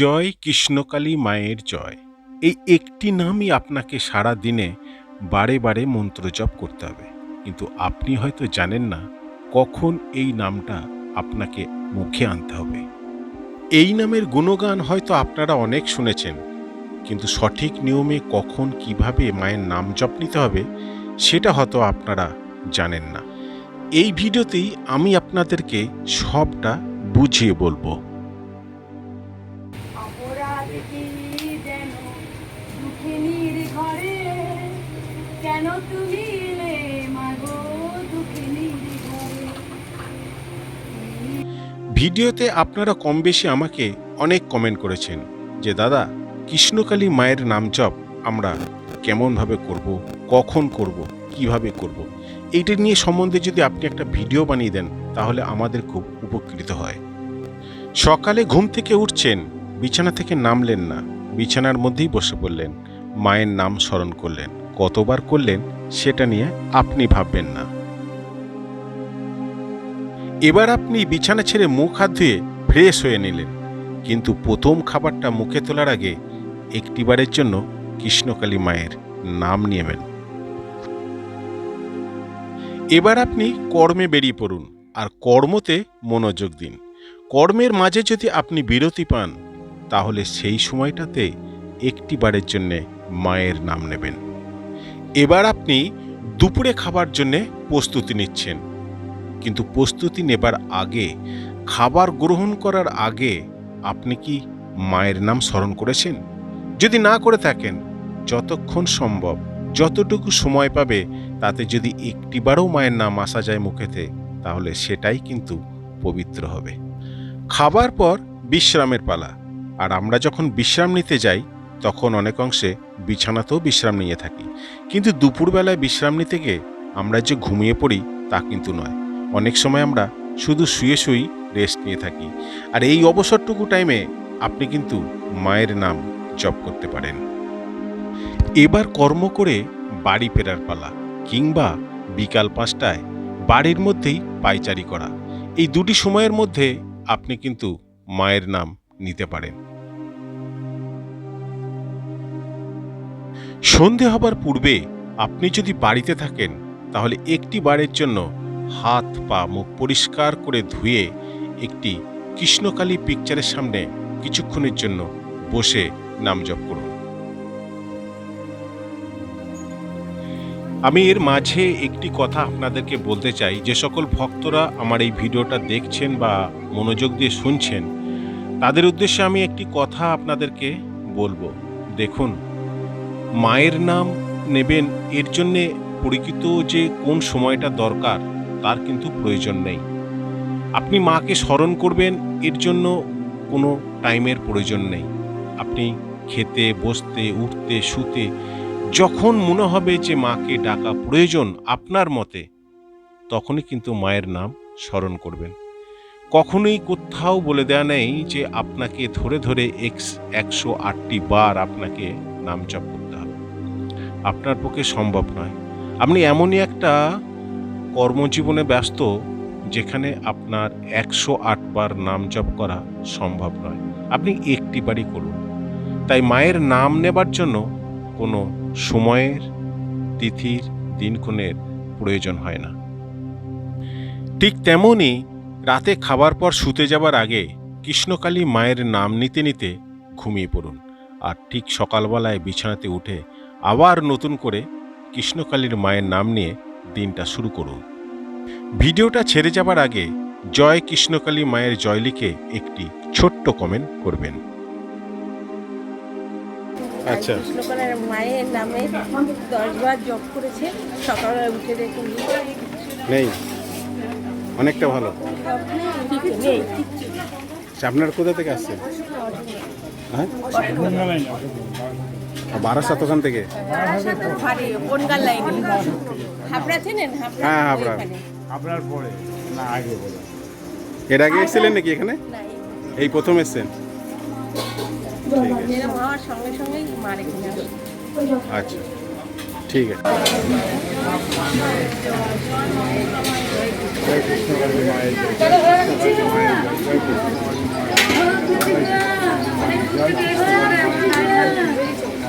জয় কৃষ্ণকালী মায়ের জয়। এই একটি নামই আপনাকে সারা দিনে বারে বারে মন্ত্র জপ করতে হবে। কিন্তু আপনি হয়তো জানেন না কখন এই নামটা আপনাকে মুখে আনতে হবে। এই নামের গুণগান হয়তো আপনারা অনেক শুনেছেন, কিন্তু সঠিক নিয়মে কখন কীভাবে মায়ের নাম জপ নিতে হবে সেটা হয়তো আপনারা জানেন না। এই ভিডিওতেই আমি আপনাদেরকে সবটা বুঝিয়ে বলব। ভিডিওতে আপনারা কম বেশি আমাকে অনেক কমেন্ট করেছেন যে, দাদা, কৃষ্ণকালী মায়ের নাম জপ আমরা কেমনভাবে করব, কখন করব, কীভাবে করব? এইটা নিয়ে সম্বন্ধে যদি আপনি একটা ভিডিও বানিয়ে দেন, তাহলে আমাদের খুব উপকৃত হয়। সকালে ঘুম থেকে উঠছেন, বিছানা থেকে নামলেন না, বিছানার মধ্যেই বসে পড়লেন, মায়ের নাম স্মরণ করলেন, কতবার করলেন সেটা নিয়ে আপনি ভাববেন না। এবার আপনি বিছানা ছেড়ে মুখ হাত ধুয়ে ফ্রেশ হয়ে নিলেন। কিন্তু প্রথম খাবারটা মুখে তোলার আগে একটিবারের জন্য কৃষ্ণকালী মায়ের নাম নিয়েবেন। এবার আপনি কর্মে বেরিয়ে পড়ুন আর কর্মতে মনোযোগ দিন। কর্মের মাঝে যদি আপনি বিরতি পান, তাহলে সেই সময়টাতে একটিবারের জন্যে মায়ের নাম নেবেন। এবার আপনি দুপুরে খাবার জন্যে প্রস্তুতি নিচ্ছেন। কিন্তু প্রস্তুতি নেবার আগে, খাবার গ্রহণ করার আগে আপনি কি মায়ের নাম স্মরণ করেছেন? যদি না করে থাকেন, যতক্ষণ সম্ভব, যতটুকু সময় পাবে, তাতে যদি একটিবারও মায়ের নাম আসা যায় মুখেতে, তাহলে সেটাই কিন্তু পবিত্র হবে। খাবার পর বিশ্রামের পালা। আর আমরা যখন বিশ্রাম নিতে যাই তখন অনেক অংশে বিছানাতেও বিশ্রাম নিয়ে থাকি। কিন্তু দুপুরবেলায় বিশ্রাম নিতে গিয়ে আমরা যে ঘুমিয়ে পড়ি তা কিন্তু নয়। অনেক সময় আমরা শুধু শুয়ে শুয়েই রেস্ট নিয়ে থাকি। আর এই অবসরটুকু টাইমে আপনি কিন্তু মায়ের নাম জপ করতে পারেন। এবার কর্ম করে বাড়ি ফেরার পালা কিংবা বিকাল পাঁচটায় বাড়ির মধ্যেই পাইচারি করা। এই দুটি সময়ের মধ্যে আপনি কিন্তু মায়ের নাম নিতে পারেন। সন্ধে হবার পূর্বে আপনি যদি বাড়িতে থাকেন, তাহলে একটি বারের জন্য হাত পা মুখ পরিষ্কার করে ধুয়ে একটি কৃষ্ণকালী পিকচারের সামনে কিছুক্ষণের জন্য বসে নাম জপ করুন। আমি এর মাঝে একটি কথা আপনাদেরকে বলতে চাই। যে সকল ভক্তরা আমার এই ভিডিওটা দেখছেন বা মনোযোগ দিয়ে শুনছেন, তাদের উদ্দেশ্যে আমি একটি কথা আপনাদেরকে বলব। দেখুন মায়ের নাম নেবেন, এর জন্যে পরিচিত যে কোন সময়টা দরকার, তার কিন্তু প্রয়োজন নেই। আপনি মাকে স্মরণ করবেন, এর জন্য কোনো টাইমের প্রয়োজন নেই। আপনি খেতে, বসতে, উঠতে, শুতে, যখন মনে হবে যে মাকে ডাকা প্রয়োজন আপনার মতে, তখনই কিন্তু মায়ের নাম স্মরণ করবেন। কখনোই কোথাও বলে দেয়া নেই যে আপনাকে ধরে ধরে এক্স একশো আটটি বার আপনাকে নাম জপ করতে হবে আপনার পক্ষে সম্ভব নয়। আপনি এমনই একটা কর্মজীবনে ব্যস্ত যেখানে আপনার একশো আট বার নাম জপ করা সম্ভব নয়। আপনি একটি বারই করুন। তাই মায়ের নাম নেবার জন্য কোনো সময়ের, তিথির, দিনক্ষণের প্রয়োজন হয় না। ঠিক তেমনই রাতে খাবার পর শুতে যাবার আগে কৃষ্ণকালী মায়ের নাম নিতে নিতে ঘুমিয়ে পড়ুন। আর ঠিক সকালবেলায় বিছানাতে উঠে আবার নতুন করে কৃষ্ণকালীর মায়ের নাম নিয়ে দিনটা শুরু করুন। ভিডিওটা ছেড়ে যাবার আগে জয় কৃষ্ণকালী মায়ের জয় লিখে একটি ছোট্ট কমেন্ট করবেন। আচ্ছা। কৃষ্ণকলার মায়ের নামে দশবার জপ করেছে সকালবেলা উঠে দেখুন। নেই। অনেকটা ভালো। নেই। আপনার কোথা থেকে আসছেন? হ্যাঁ? বারাসাত ওখান থেকে? হ্যাঁ হাবড়া। হাবড়ার পরে। না আগে এর আগে এসেছিলেন নাকি এখানে? এই প্রথম এসছেন? আচ্ছা ঠিক আছে।